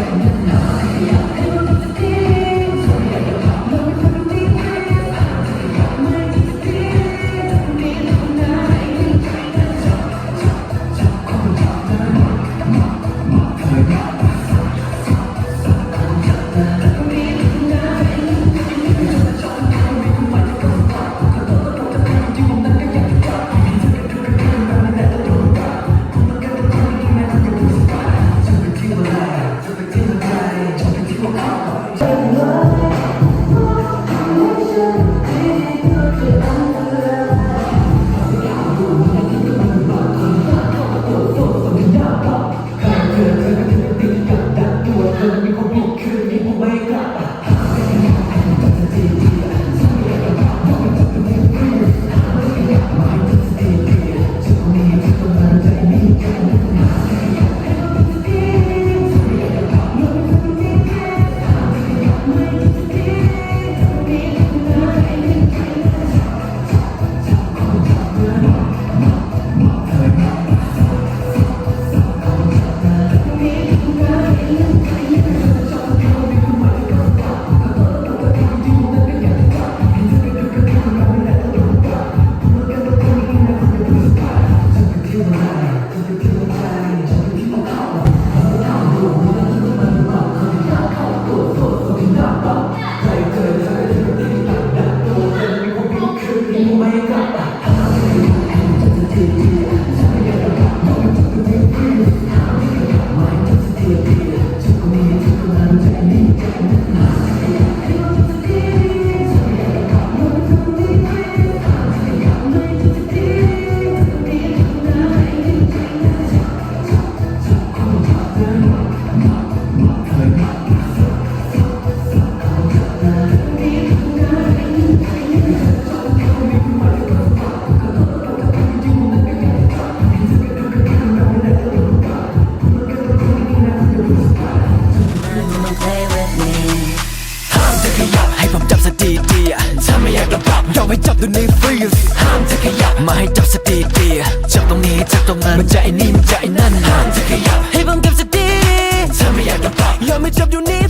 ああ。 ให้จับตรงนี้ฟรีห้ามจะขยับมาให้จับสตีดีจับตรงนี้จับตรงนั้นมันจะไอ้นี่มันจะไอ้นั่นห้ามจะขยับให้ผมจับสตีดีถ้าไม่อยากลำบากยอมให้จับอยู่นี่